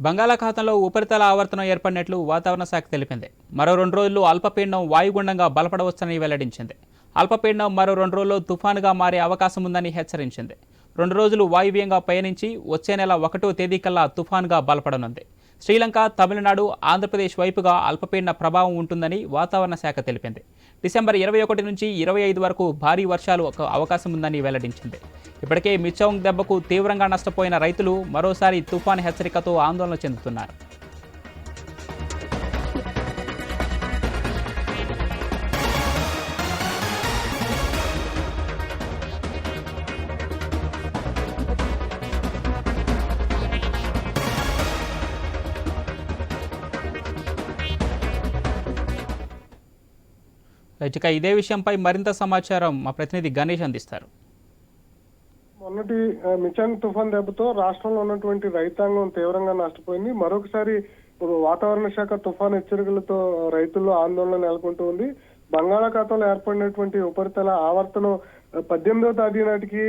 బంగాళాఖాతంలో ఉపరితల ఆవర్తనం ఏర్పడినట్లు వాతావరణ శాఖ తెలిపింది. మరో రెండు రోజుల్లో అల్పపీడనం వాయుగుండంగా బలపడవచ్చని వెల్లడించింది. అల్పపీడనం మరో రెండు రోజుల్లో తుఫానుగా మారే అవకాశం ఉందని హెచ్చరించింది. రెండు రోజులు వాయువ్యంగా పయనించి వచ్చే నెల ఒకటో తేదీ కల్లా తుఫానుగా బలపడనుంది. శ్రీలంక తమిళనాడు ఆంధ్రప్రదేశ్ వైపుగా అల్పపీడన ప్రభావం ఉంటుందని వాతావరణ శాఖ తెలిపింది. డిసెంబర్ ఇరవై ఒకటి నుంచి ఇరవై ఐదు వరకు భారీ వర్షాలు ఒక అవకాశం ఉందని వెల్లడించింది. ఇప్పటికే మిచౌంగ్ దెబ్బకు తీవ్రంగా నష్టపోయిన రైతులు మరోసారి తుఫాన్ హెచ్చరికతో ఆందోళన చెందుతున్నారు. ఇక ఇదే విషయంపై మరింత సమాచారం మా ప్రతినిధి గణేష్ అందిస్తారు. మొన్నటి మిచాంగ్ తుఫాన్ దెబ్బతో రాష్ట్రంలో ఉన్నటువంటి రైతాంగం తీవ్రంగా నష్టపోయింది. మరొకసారి వాతావరణ శాఖ తుఫాన్ హెచ్చరికలతో రైతుల్లో ఆందోళన నెలకొంటూ ఉంది. బంగాళాఖాతంలో ఏర్పడినటువంటి ఉపరితల ఆవర్తనం పద్దెనిమిదవ తేదీ నాటికి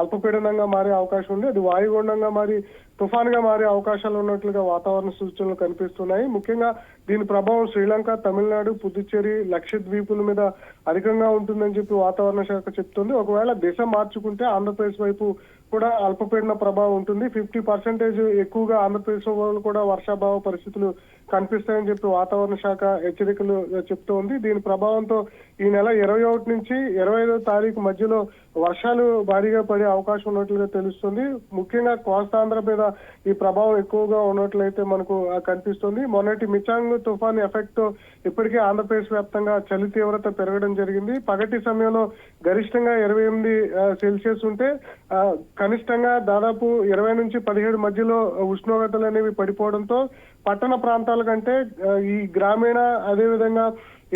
అల్పపీడనంగా మారే అవకాశం ఉంది. అది వాయుగుండంగా మారి తుఫాన్గా మారే అవకాశాలు ఉన్నట్లుగా వాతావరణ సూచనలు కనిపిస్తున్నాయి. ముఖ్యంగా దీని ప్రభావం శ్రీలంక తమిళనాడు పుదుచ్చేరి లక్షద్వీపుల మీద అధికంగా ఉంటుందని చెప్పి వాతావరణ శాఖ చెప్తుంది. ఒకవేళ దిశ మార్చుకుంటే ఆంధ్రప్రదేశ్ వైపు కూడా అల్పపీడన ప్రభావం ఉంటుంది. ఫిఫ్టీ పర్సెంటేజ్ ఎక్కువగా ఆంధ్రప్రదేశ్ వాళ్ళు కూడా వర్షాభావ పరిస్థితులు కనిపిస్తాయని చెప్పి వాతావరణ శాఖ హెచ్చరికలు చెప్తూ ఉంది దీని ప్రభావంతో ఈ నెల ఇరవై ఒకటి నుంచి ఇరవై ఐదో తారీఖు మధ్యలో వర్షాలు భారీగా పడే అవకాశం ఉన్నట్లుగా తెలుస్తుంది. ముఖ్యంగా కోస్తాంధ్ర మీద ఈ ప్రభావం ఎక్కువగా ఉన్నట్లయితే మనకు కనిపిస్తుంది. మొన్నటి మిచాంగ్ తుఫాన్ ఎఫెక్ట్ ఇప్పటికే ఆంధ్రప్రదేశ్ వ్యాప్తంగా చలి తీవ్రత పెరగడం జరిగింది. పగటి సమయంలో గరిష్టంగా ఇరవై ఎనిమిది సెల్సియస్ ఉంటే కనిష్టంగా దాదాపు ఇరవై నుంచి పదిహేడు మధ్యలో ఉష్ణోగ్రతలు అనేవి పడిపోవడంతో పట్టణ ప్రాంతాల కంటే ఈ గ్రామీణ అదేవిధంగా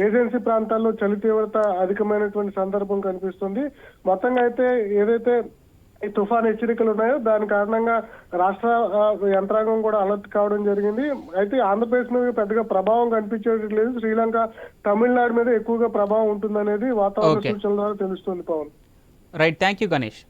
ఏజెన్సీ ప్రాంతాల్లో చలి తీవ్రత అధికమైనటువంటి సందర్భం కనిపిస్తుంది. మొత్తంగా అయితే ఏదైతే ఈ తుఫాన్ హెచ్చరికలు ఉన్నాయో దాని కారణంగా రాష్ట్ర యంత్రాంగం కూడా అలర్ట్ కావడం జరిగింది. అయితే ఆంధ్రప్రదేశ్ మీద పెద్దగా ప్రభావం కనిపించేట్లేదు శ్రీలంక తమిళనాడు మీద ఎక్కువగా ప్రభావం ఉంటుందనేది వాతావరణ. సూచనల ద్వారా తెలుస్తుంది Pavan. Right thank you Ganesh